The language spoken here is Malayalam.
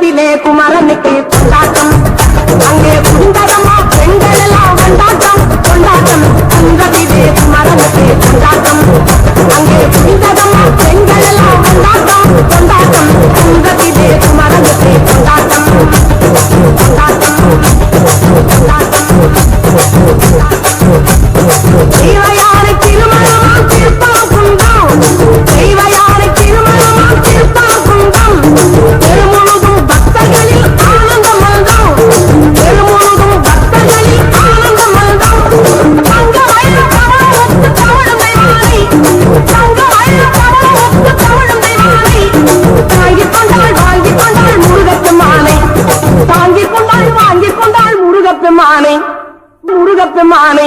దిలే కుమరనికి മുറുകപ്പെമാണ് മുറുകപ്പെമാണ്